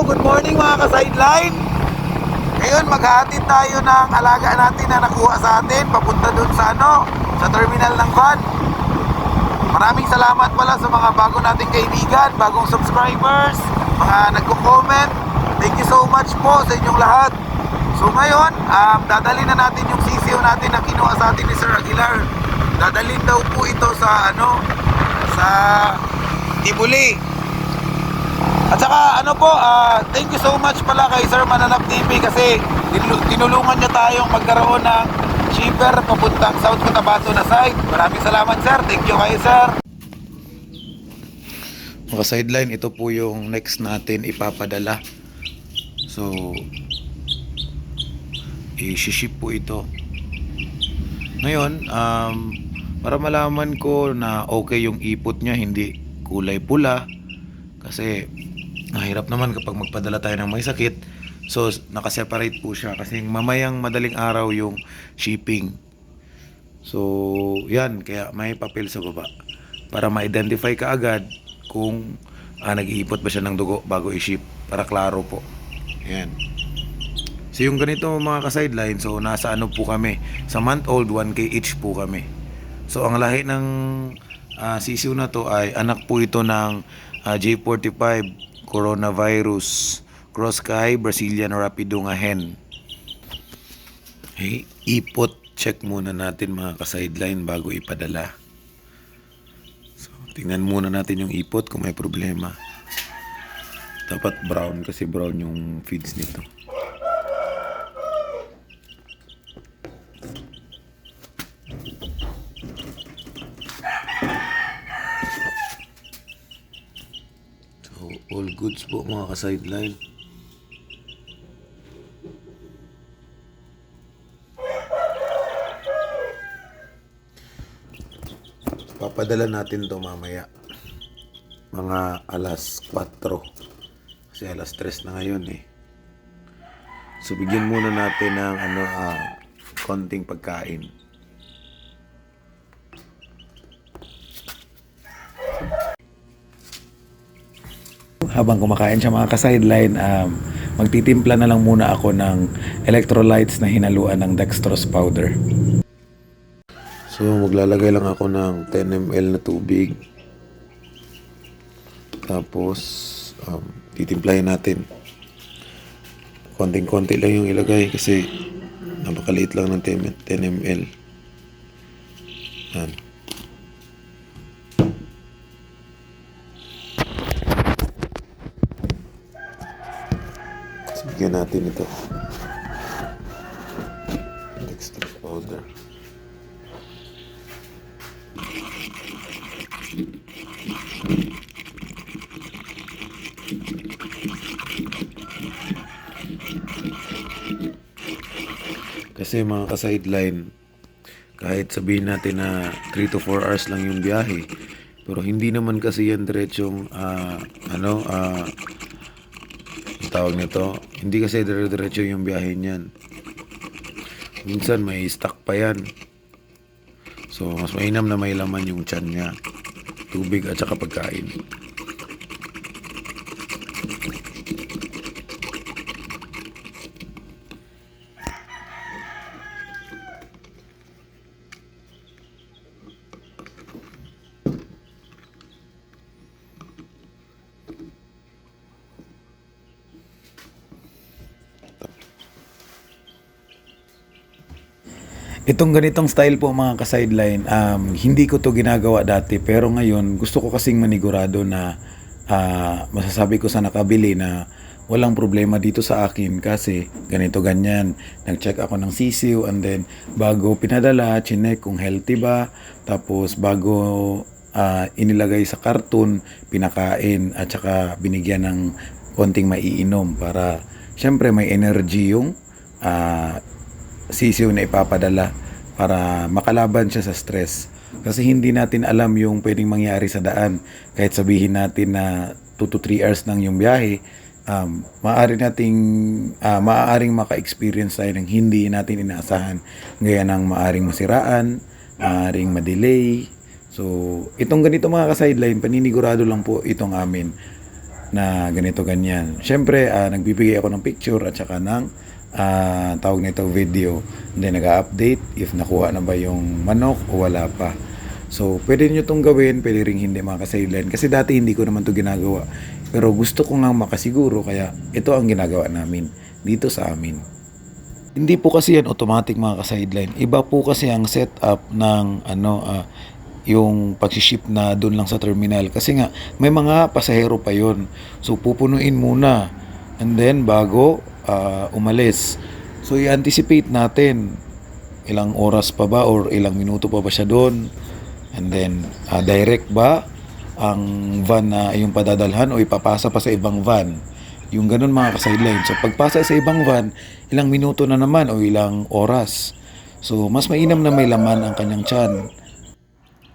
Good morning mga ka-sideline. Ngayon, maghahatid tayo ng alaga natin na nakuha sa atin papunta dun sa ano, sa terminal ng van. Maraming salamat pala sa mga bago nating kaibigan, bagong subscribers, mga nagko-comment. Thank you so much po sa inyong lahat. So ngayon, um, dadalhin na natin yung sisiyo natin na kinuha sa atin ni Sir Aguilar. Dadalhin daw po ito sa ano, sa Tibuli. At saka ano po, ah, thank you so much pala kay Sir Mananap TV kasi tinulu- tinulungan niya tayong magkaroon ng shipper papuntang South Cotabato na site. Maraming salamat sir. Thank you kayo sir. Mga sideline, ito po yung next natin ipapadala. So, i-ship po ito. Ngayon, um, para malaman ko na okay yung ipot niya, hindi kulay pula. Kasi, nahirap naman kapag magpadala tayo ng may sakit. So, nakaseparate po siya kasi mamayang madaling araw yung shipping. So, yan. Kaya may papel sa baba. Para ma-identify ka agad kung ah, nag-iipot ba siya ng dugo bago i-ship. Para klaro po. Yan. So yung ganito mga ka-sideline, so nasa ano po kami, sa month old 1K each po kami. So ang lahi ng ah, sisiw na to ay anak po ito ng ah, J45 coronavirus cross sky Brazilian rapido nga hen. Okay, ipot check muna natin mga ka-sideline bago ipadala. So tingnan muna natin yung ipot kung may problema. Dapat brown kasi brown yung feeds nito. So, all goods po mga ka-sideline. Papadala natin to mamaya. Mga alas 4. Kasi alas 3 na ngayon eh. So, bigyan muna natin ng ano, ah, konting pagkain. Habang kumakain siya mga ka-sideline, um, magtitimpla na lang muna ako ng electrolytes na hinaluan ng dextrose powder. So, maglalagay lang ako ng 10 ml na tubig. Tapos, um, titimplahin natin. Konting-konti lang yung ilagay kasi napakaliit lang ng 10, 10 ml. Yan. Bigyan natin ito. Dextrose powder. Kasi mga ka-sideline, kahit sabihin natin na 3 to 4 hours lang yung biyahe, pero hindi naman kasi yan diretsong, ah, ano, ang tawag nito, hindi kasi dire-diretso yung biyahe niyan. Minsan may stuck pa yan. So, mas mainam na may laman yung tiyan niya. Tubig at saka pagkain. Itong ganitong style po mga ka-sideline, um, hindi ko to ginagawa dati pero ngayon gusto ko kasing manigurado na ah, masasabi ko sa nakabili na walang problema dito sa akin kasi ganito ganyan. Nag-check ako ng sisiw and then bago pinadala, chinek kung healthy ba. Tapos bago ah, inilagay sa karton, pinakain at saka binigyan ng konting maiinom para syempre may energy yung ah, sisiw na ipapadala para makalaban siya sa stress. Kasi hindi natin alam yung pwedeng mangyari sa daan. Kahit sabihin natin na 2 to 3 hours lang yung biyahe, um, maaari nating, ah, maaaring maka-experience tayo ng hindi natin inaasahan. Gaya ng maaring masiraan, maaring madelay. So, itong ganito mga ka-sideline, paninigurado lang po itong amin. na ganito ganyan. Siyempre, ah, nagbibigay ako ng picture at saka ng ah, tawag nito video. Then nag-update if nakuha na ba yung manok o wala pa. So, pwede nyo itong gawin, pwede rin hindi mga ka-sideline. Kasi dati hindi ko naman to ginagawa. Pero gusto ko nga makasiguro, kaya ito ang ginagawa namin dito sa amin. Hindi po kasi yan automatic mga ka-sideline. Iba po kasi ang setup ng ano ah, yung pag-ship na doon lang sa terminal. Kasi nga may mga pasahero pa yon. So pupunuin muna and then bago ah, umalis. So i-anticipate natin ilang oras pa ba or ilang minuto pa ba siya doon. And then ah, direct ba ang van na yung padadalhan o ipapasa pa sa ibang van. Yung ganun mga ka-sideline. So pagpasa sa ibang van, ilang minuto na naman o ilang oras. So mas mainam na may laman ang kanyang tiyan.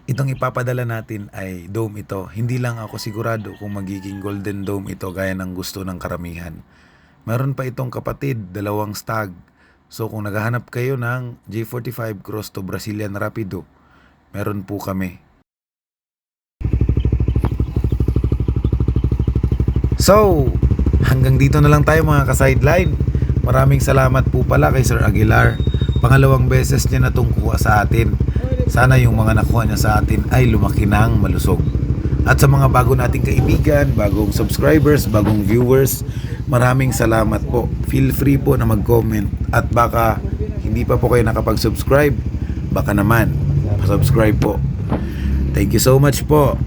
Itong ipapadala natin ay dome ito. Hindi lang ako sigurado kung magiging golden dome ito gaya ng gusto ng karamihan. Meron pa itong kapatid, dalawang stag. So kung naghahanap kayo ng J45 cross to Brazilian Rapido, meron po kami. So, hanggang dito na lang tayo mga ka-sideline. Maraming salamat po pala kay Sir Aguilar. Pangalawang beses niya na itong kuha sa atin. Sana yung mga nakuha niya sa atin ay lumaki ng malusog. At sa mga bago nating kaibigan, bagong subscribers, bagong viewers, maraming salamat po. Feel free po na mag-comment at baka hindi pa po kayo nakapag-subscribe, baka naman, pa-subscribe po. Thank you so much po.